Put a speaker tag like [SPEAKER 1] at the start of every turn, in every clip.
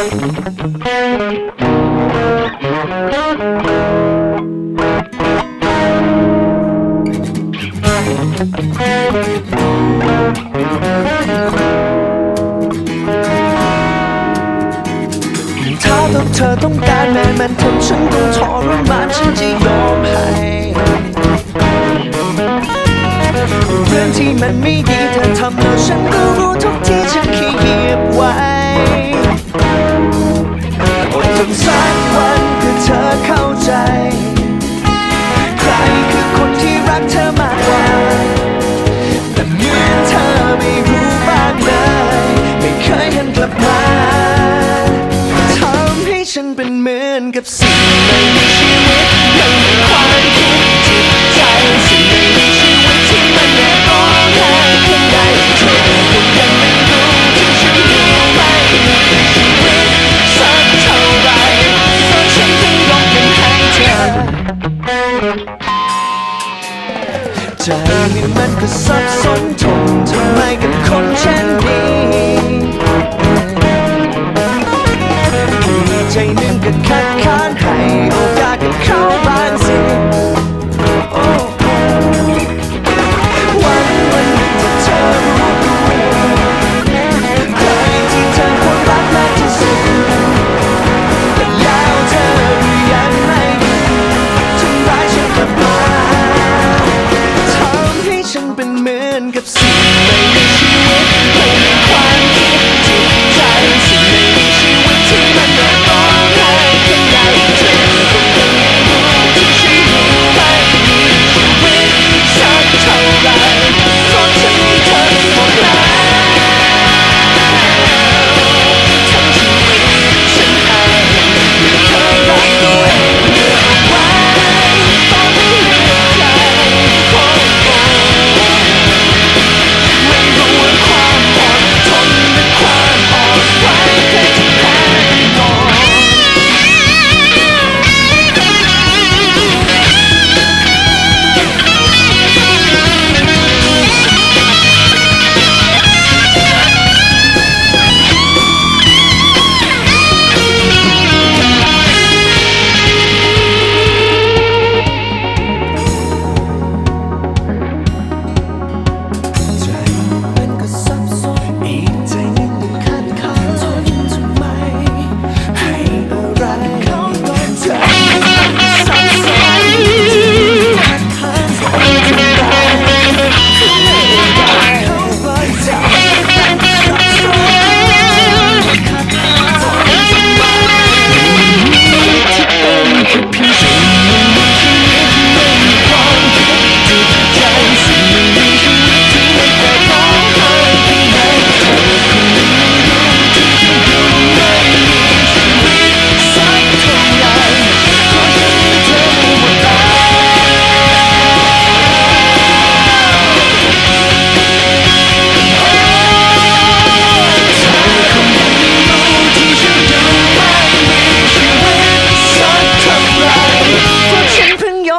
[SPEAKER 1] ถ้าต้องเธอต้องการแม่มัทำฉันต้องทรมานฉันจะยอมให้เรื่องที่มันไม่ดีเธอทำแล้วฉันก็ักเธอมากกว่าแต่เหมือนเธอไม่รู้ ใจนี่มันก็ซับซ้อนทนทำไมกับคนเช่นนี้ใจหนึ่งก็คัดค้านให้โอกาสกับเขาบ้าง and give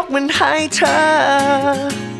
[SPEAKER 1] กมันให้เธอ